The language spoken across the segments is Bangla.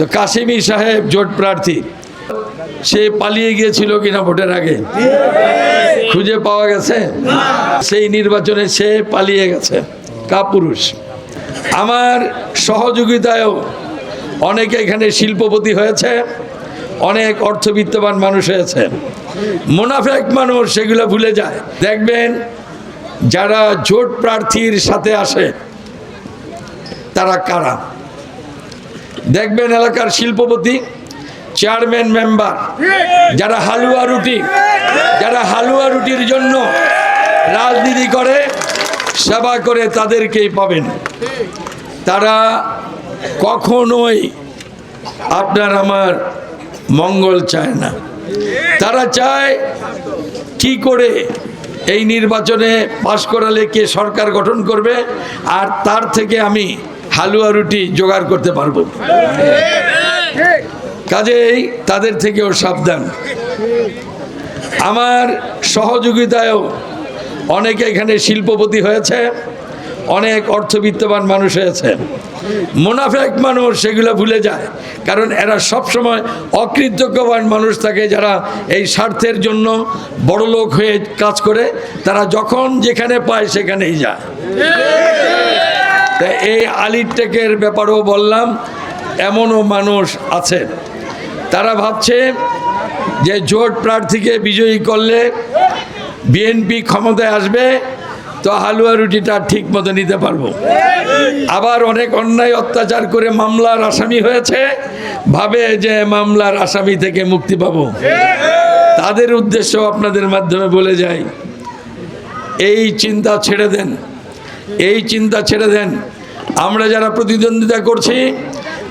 তো কাশিমি সাহেব জোট প্রার্থী। সে পালিয়ে গিয়েছিল কিনা ভোটের আগে? খুঁজে পাওয়া গেছে? সেই নির্বাচনে সে পালিয়ে গেছে, কাপুরুষ। আমার সহযোগিতায়ও অনেকে এখানে শিল্পপতি হয়েছে, অনেক অর্থবিত্তবান মানুষ হয়েছে। মোনাফেক মানুষ, সেগুলো ভুলে যায়। দেখবেন, যারা জোট প্রার্থীর সাথে আসে, তারা কারা? দেখবেন এলাকার শিল্পপতি চেয়ারম্যান মেম্বার যারা হালুয়া রুটি, যারা হালুয়া রুটির জন্য রাজনীতি করে, সেবা করে তাদেরকেই পাবেন। তারা কখনোই আপনার আমার মঙ্গল চায় না। তারা চায় কি করে এই নির্বাচনে পাশ করালে কে সরকার গঠন করবে, আর তার থেকে আমি হালুয়া রুটি জোগাড় করতে পারব। কাজেই তাদের থেকেও সাবধান। আমার সহযোগিতায়ও অনেকে এখানে শিল্পপতি হয়েছে, অনেক অর্থবিত্তবান মানুষ হয়েছে। মোনাফেক মানুষ সেগুলো ভুলে যায়, কারণ এরা সবসময় অকৃতজ্ঞবান মানুষ থাকে যারা এই স্বার্থের জন্য বড় লোক হয়ে কাজ করে, তারা যখন যেখানে পায় সেখানেই যায়। তা এই আলিটেকের ব্যাপারেও বললাম, এমনও মানুষ আছে তারা ভাবছে যে জোট প্রার্থীকে বিজয়ী করলে বিএনপি ক্ষমতায় আসবে, তো হালুয়া রুটিটা ঠিক মতো নিতে পারব। আবার অনেক অন্যায় অত্যাচার করে মামলার আসামি হয়েছে, ভাবে যে মামলার আসামি থেকে মুক্তি পাব। তাদের উদ্দেশ্য আপনাদের মাধ্যমে বলে যাই, এই চিন্তা ছেড়ে দেন। এই চিন্তা ছেড়ে দেন। আমরা যারা প্রতিদ্বন্দ্বিতা করছি,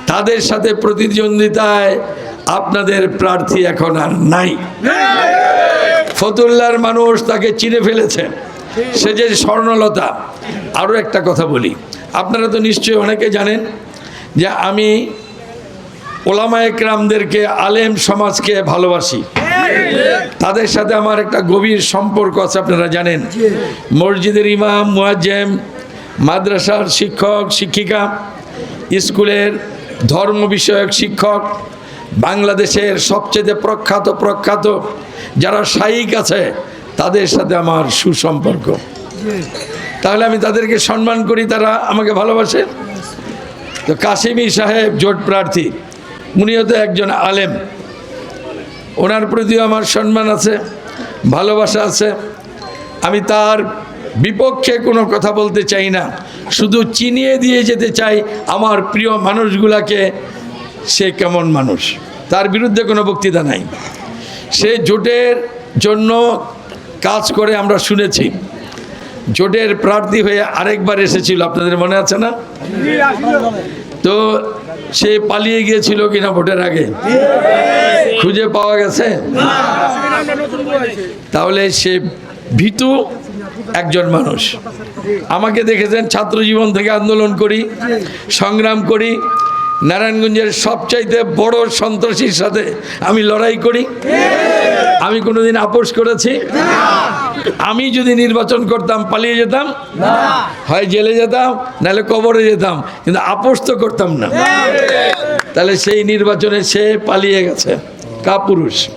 তাদের সাথে প্রতিদ্বন্দ্বিতায় আপনাদের প্রার্থী এখন আর নাই। ফতুল্লার মানুষ তাকে চিনে ফেলেছে। সে যে স্বর্ণলতা। আরও একটা কথা বলি। আপনারা তো নিশ্চয়ই অনেকে জানেন যে আমি ওলামা একরামদেরকে আলেম সমাজকে ভালোবাসি। তাদের সাথে আমার একটা গভীর সম্পর্ক আছে, আপনারা জানেন। মসজিদের ইমাম, মুয়াজ্জেম, মাদ্রাসার শিক্ষক, শিক্ষিকা, স্কুলের ধর্ম বিষয়ক শিক্ষক, বাংলাদেশের সবচেয়ে প্রখ্যাত প্রখ্যাত যারা শাইক আছে, তাদের সাথে আমার সুসম্পর্ক। তাহলে আমি তাদেরকে সম্মান করি, তারা আমাকে ভালোবাসে। তো কাশিমি সাহেব জোট প্রার্থী। উনিও একজন আলেম। ওনার প্রতিও আমার সম্মান আছে, ভালোবাসা আছে। আমি তার বিপক্ষে কোনো কথা বলতে চাই না। শুধু চিনিয়ে দিয়ে যেতে চাই আমার প্রিয় মানুষগুলাকে, সে কেমন মানুষ? তার বিরুদ্ধে কোনো বক্তৃতা নাই। সে জোটের জন্য কাজ করে আমরা শুনেছি। জোটের প্রার্থী হয়ে আরেকবার এসেছিল, আপনাদের মনে আছে না? তো সে পালিয়ে গিয়েছিল কিনা ভোটের আগে? খুঁজে পাওয়া গেছে? তাহলে সে ভীতু একজন মানুষ। আমাকে দেখেছেন ছাত্র জীবন থেকে আন্দোলন করি, সংগ্রাম করি নারায়ণগঞ্জের সবচাইতে বড় সন্ত্রাসীর সাথে আমি লড়াই করি। আমি কোনোদিন আপোষ করেছি। আমি যদি নির্বাচন করতাম, পালিয়ে যেতাম। হয় জেলে যেতাম, নাহলে কবরে যেতাম। কিন্তু আপোষ তো করতাম না। তাহলে সেই নির্বাচনে সে পালিয়ে গেছে। কাপুরুষ।